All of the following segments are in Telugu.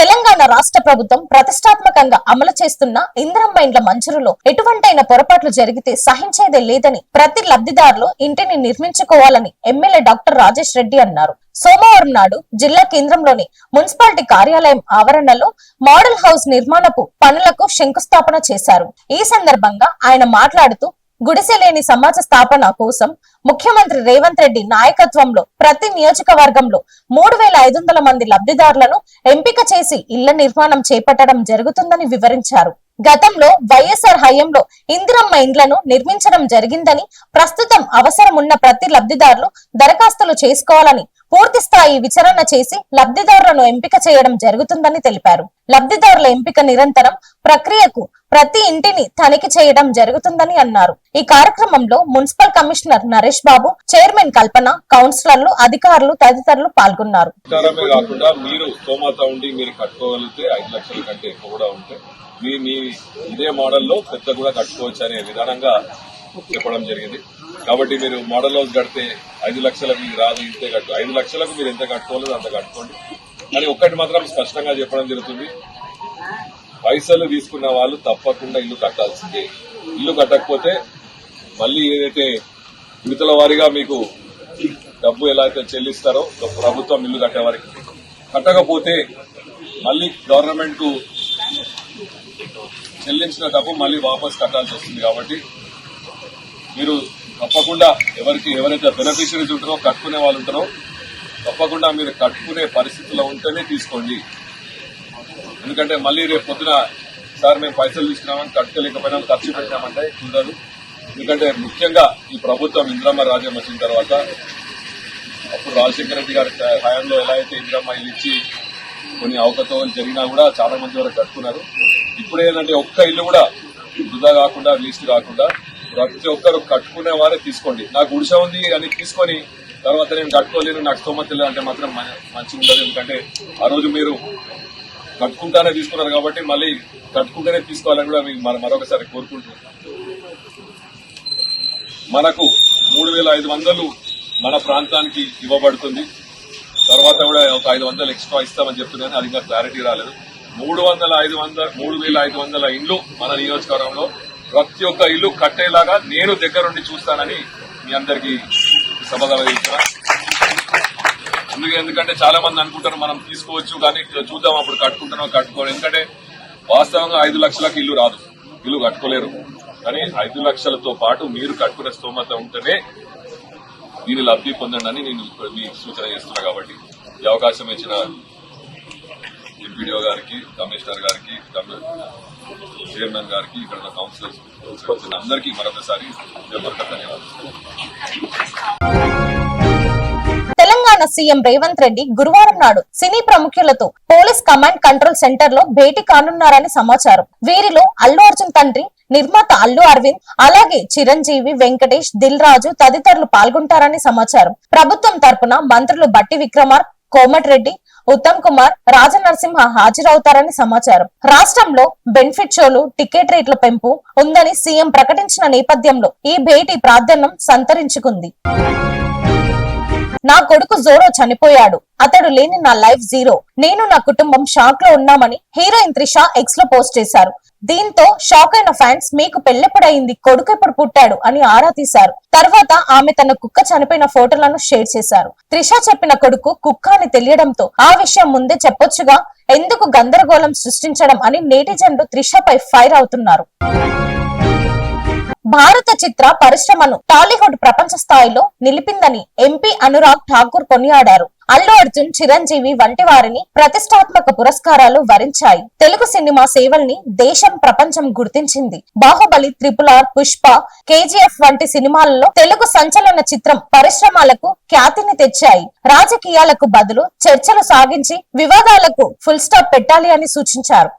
తెలంగాణ రాష్ట్ర ప్రభుత్వం ప్రతిష్టాత్మకంగా అమలు చేస్తున్న ఇందిరమ్మ మైండ్ల మంజూరులో ఎటువంటైన పొరపాట్లు జరిగితే సహించేదే లేదని ప్రతి లబ్ధిదారులు ఇంటిని నిర్మించుకోవాలని ఎమ్మెల్యే డాక్టర్ రాజేష్ రెడ్డి అన్నారు. సోమవారం నాడు జిల్లా కేంద్రంలోని మున్సిపాలిటీ కార్యాలయం ఆవరణలో మోడల్ హౌస్ నిర్మాణపు పనులకు శంకుస్థాపన చేశారు. ఈ సందర్భంగా ఆయన మాట్లాడుతూ గుడిసె లేని సమాజ స్థాపన కోసం ముఖ్యమంత్రి రేవంత్ రెడ్డి నాయకత్వంలో ప్రతి నియోజకవర్గంలో మూడు వేల ఐదు వందల మంది లబ్ధిదారులను ఎంపిక చేసి ఇళ్ళ నిర్మాణం చేపట్టడం జరుగుతుందని వివరించారు. గతంలో వైఎస్ఆర్ హయాంలో ఇందిరమ్మ ఇండ్లను నిర్మించడం జరిగిందని ప్రస్తుతం అవసరం ఉన్న ప్రతి లబ్ధిదారులు దరఖాస్తులు చేసుకోవాలని పూర్తి స్థాయి విచారణ చేసి లబ్ధిదారులను ఎంపిక చేయడం జరుగుతుందని తెలిపారు. లబ్ధిదారుల ఎంపిక నిరంతరం ప్రక్రియకు ప్రతి ఇంటిని తనిఖీ చేయడం జరుగుతుందని అన్నారు. ఈ కార్యక్రమంలో municipal commissioner Naresh Babu chairman Kalpana కౌన్సిలర్లు అధికారులు తదితరులు పాల్గొన్నారు. మీరు మీరు కట్టుకోగలిగితే ఐదు లక్షల కంటే ఎక్కువ కూడా ఉంటే మీ మీ ఇదే మోడల్లో పెద్ద కూడా కట్టుకోవచ్చు అనే విధానంగా చెప్పడం జరిగింది. కాబట్టి మీరు మోడల్ హౌస్ కడితే ఐదు లక్షలకు ఇది రాదు ఇంతే కట్టు ఐదు లక్షలకు మీరు ఎంత కట్టుకోలేదు అంత కట్టుకోండి. కానీ ఒక్కటి మాత్రం స్పష్టంగా చెప్పడం జరుగుతుంది. పైసలు తీసుకున్న వాళ్ళు తప్పకుండా ఇల్లు కట్టాల్సిందే. ఇల్లు కట్టకపోతే మళ్ళీ ఏదైతే విడతల వారీగా మీకు డబ్బు ఎలా అయితే చెల్లిస్తారో ప్రభుత్వం ఇల్లు కట్టే వారికి కట్టకపోతే మళ్ళీ గవర్నమెంట్ చెల్లించిన డబ్బు మళ్ళీ వాపస్ కట్టాల్సి వస్తుంది కాబట్టి మీరు తప్పకుండా ఎవరికి ఎవరైతే బెనిఫిషరీస్ ఉంటారో కట్టుకునే వాళ్ళు ఉంటారో తప్పకుండా మీరు కట్టుకునే పరిస్థితిలో ఉంటేనే తీసుకోండి. ఎందుకంటే మళ్ళీ రేపు పొద్దున సార్ మేము పైసలు తీసుకున్నామని కట్టుకోలేకపోయినా ఖర్చు పెట్టినామంటే కుదరదు. ఎందుకంటే ముఖ్యంగా ఈ ప్రభుత్వం ఇంద్రమ్మ రాజ్యం వచ్చిన తర్వాత అప్పుడు రాజశేఖర రెడ్డి గారి హయాంలో ఎలా అయితే ఇందిరమ్మ ఇచ్చి కొన్ని అవకతవలు జరిగినా కూడా చాలా మంది వరకు కట్టుకున్నారు. ఇప్పుడు ఏంటంటే ఒక్క ఇల్లు కూడా వృధా కాకుండా లీస్ట్ కాకుండా ప్రతి ఒక్కరు కట్టుకునే వారే తీసుకోండి. నాకు గుడిసె ఉంది అని తీసుకొని తర్వాత నేను కట్టుకోలేను నాకు స్తోమత అంటే మాత్రం మంచిగా ఉండదు. ఎందుకంటే ఆ రోజు మీరు కట్టుకుంటానే తీసుకున్నారు కాబట్టి మళ్ళీ కట్టుకుంటేనే తీసుకోవాలని కూడా మీకు మరి- మరొకసారి కోరుకుంటున్నాను. మనకు మూడు వేల ఐదు వందలు మన ప్రాంతానికి ఇవ్వబడుతుంది. తర్వాత కూడా ఒక ఐదు వందలు ఎక్స్ట్రా ఇస్తామని చెప్తున్నాను. అది ఇంకా క్లారిటీ రాలేదు. మూడు వందల ఐదు వందల మూడు వేల ఐదు వందల ఇండ్లు మన నియోజకవర్గంలో. ప్రతి ఒక్క ఇల్లు కట్టేలాగా నేను దగ్గరుండి చూస్తానని మీ అందరికీ సభగా అందుకే ఎందుకంటే చాలా మంది అనుకుంటారు మనం తీసుకోవచ్చు కానీ చూద్దాం అప్పుడు కట్టుకుంటున్నాం కట్టుకోవాలి. ఎందుకంటే వాస్తవంగా ఐదు లక్షలకు ఇల్లు రాదు. ఇల్లు కట్టుకోలేరు. కానీ ఐదు లక్షలతో పాటు మీరు కట్టుకునే స్తోమత ఉంటేనే దీని లబ్ధి పొందండి అని నేను మీ సూచన చేస్తున్నా కాబట్టి. ఈ అవకాశం ఇచ్చిన ఎంపీడీఓ గారికి కమిషనర్ గారికి చైర్మన్ గారికి ఇక్కడ ఉన్న కౌన్సిలర్స్ వచ్చిన అందరికీ మరొకసారి తెలంగాణ సీఎం రేవంత్ రెడ్డి గురువారం నాడు సినీ ప్రముఖులతో పోలీస్ కమాండ్ కంట్రోల్ సెంటర్లో భేటీ కానున్నారని సమాచారం. వీరిలో అల్లు అర్జున్ తండ్రి నిర్మాత అల్లు అరవింద్ అలాగే చిరంజీవి వెంకటేష్ దిల్ రాజు తదితరులు పాల్గొంటారని సమాచారం. ప్రభుత్వం తరపున మంత్రులు బట్టి విక్రమార్ కోమటిరెడ్డి ఉత్తమ్ కుమార్ రాజనరసింహ హాజరవుతారని సమాచారం. రాష్ట్రంలో బెనిఫిట్ షోలు టికెట్ రేట్ల పెంపు ఉందని సీఎం ప్రకటించిన నేపథ్యంలో ఈ భేటీ ప్రాధాన్యం సంతరించుకుంది. నా కొడుకు జోరో చనిపోయాడు. అతడు లేని నా లైఫ్ జీరో. నేను నా కుటుంబం షాక్లో ఉన్నామని హీరోయిన్ త్రిష ఎక్స్లో పోస్ట్ చేశారు. దీంతో షాక్ అయిన ఫ్యాన్స్ మీకు పెళ్ళెప్పుడైంది కొడుకు ఎప్పుడు పుట్టాడు? అని ఆరా తీశారు. తర్వాత ఆమె తన కుక్క చనిపోయిన ఫోటోలను షేర్ చేశారు. త్రిష చెప్పిన కొడుకు కుక్క అని తెలియడంతో ఆ విషయం ముందే చెప్పొచ్చుగా ఎందుకు గందరగోళం సృష్టించడం? అని నేటిజన్లు త్రిషపై ఫైర్ అవుతున్నారు. భారత చిత్ర పరిశ్రమను టాలీవుడ్ ప్రపంచ స్థాయిలో నిలిపిందని ఎంపీ అనురాగ్ ఠాకూర్ కొనియాడారు. అల్లు అర్జున్ చిరంజీవి వంటి వారిని ప్రతిష్టాత్మక పురస్కారాలు వరించాయి. తెలుగు సినిమా సేవల్ని దేశం ప్రపంచం గుర్తించింది. బాహుబలి త్రిపుల పుష్ప కేజీఎఫ్ వంటి సినిమాలలో తెలుగు సంచలన చిత్రం పరిశ్రమలకు ఖ్యాతిని తెచ్చాయి. రాజకీయాలకు బదులు చర్చలు సాగించి వివాదాలకు ఫుల్ స్టాప్ పెట్టాలి అని సూచించారు.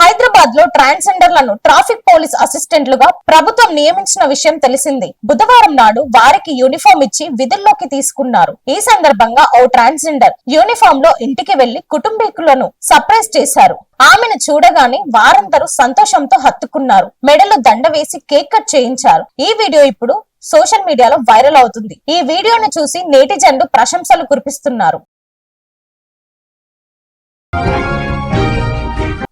హైదరాబాద్లో ట్రాన్స్జెండర్లను ట్రాఫిక్ పోలీస్ అసిస్టెంట్లుగా ప్రభుత్వం నియమించిన విషయం తెలిసింది. బుధవారం నాడు వారికి యూనిఫామ్ ఇచ్చి విధుల్లోకి తీసుకున్నారు. ఈ సందర్భంగా ఓ ట్రాన్స్జెండర్ యూనిఫామ్లో ఇంటికి వెళ్ళి కుటుంబీకులను సర్ప్రైజ్ చేశారు. ఆమెను చూడగానే వారందరూ సంతోషంతో హత్తుకున్నారు. మెడలో దండ వేసి కేక్ కట్ చేయించారు. ఈ వీడియో ఇప్పుడు సోషల్ మీడియాలో వైరల్ అవుతుంది. ఈ వీడియోను చూసి నేటిజన్లు ప్రశంసలు కురిపిస్తున్నారు.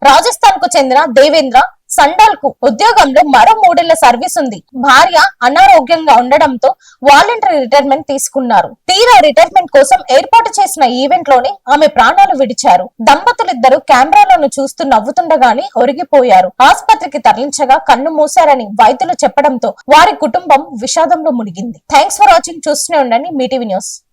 రాజస్థాన్కు చెందిన దేవేంద్ర సండాల్కు ఉద్యోగంలో మరో మూడేళ్ళ సర్వీస్ ఉంది. భార్య అనారోగ్యంగా ఉండడంతో వాలంటరీ రిటైర్మెంట్ తీసుకున్నారు. తీరా రిటైర్మెంట్ కోసం ఏర్పాటు చేసిన ఈవెంట్లోనే ఆమె ప్రాణాలు విడిచారు. దంపతులిద్దరూ కెమెరాలను చూస్తూ నవ్వుతుండగానే ఒరిగిపోయారు. ఆసుపత్రికి తరలించగా కన్ను మూశారని వైద్యులు చెప్పడంతో వారి కుటుంబం విషాదంలో మునిగింది. Thanks for watching. చూస్తూనే ఉండండి మీటీవీ న్యూస్.